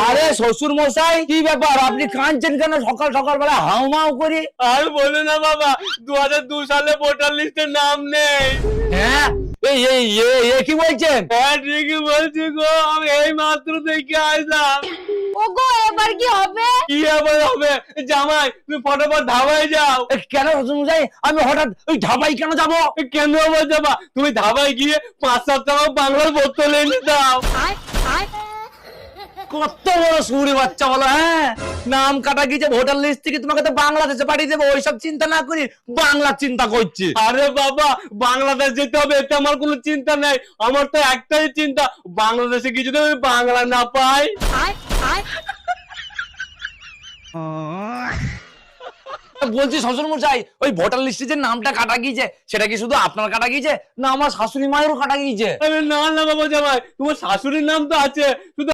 আরে শ্বশুর মশাই কি ব্যাপার? আপনি কাঁদছেন কেন? সকাল সকাল বেলা হাউমাউ করে। আর বলো না বাবা দু হাজার দু সালে ভোটার লিস্টে নাম নেই। হ্যাঁ? এই এই এ- এ কি বলছেন? হ্যাঁ ঠিকই বলছি গো আমি এই মাত্র দেখে আসলাম ওগো এবার কি হবে? কি আবার হবে? জামাই তুমি ফটোফট ধাবায় যাও। কেন শ্বশুর আমি হঠাৎ ওই ঢাবাই কেন যাব? কেন আবার যাবা? তুমি ধাবায় গিয়ে পাঁচ সাত টাকা বাংলার বোতল এনে দাও। কত বড় সুরি বাচ্চা বলো হ্যাঁ? নাম কাটা গিয়েছে ভোটার লিস্ট থেকে তোমাকে তো বাংলাদেশে পাঠিয়ে দেবো ওইসব চিন্তা না করি বাংলা চিন্তা করছি। আরে বাবা বাংলাদেশ যেতে হবে এতে আমার কোনো চিন্তা নেই। আমার তো একটাই চিন্তা বাংলাদেশে গিয়ে যদি আমি বাংলা না পাই। বলছি শ্বশুর মশাই ওই ভোটার লিস্টে যে নামটা কাটা গিয়েছে সেটা কি শুধু আপনার কাটা গিয়েছে? না আমার শাশুড়ি মায়েরও কাটা গিয়েছে। আরে না না বাবা জামাই তোমার শাশুড়ির নাম তো আছে শুধু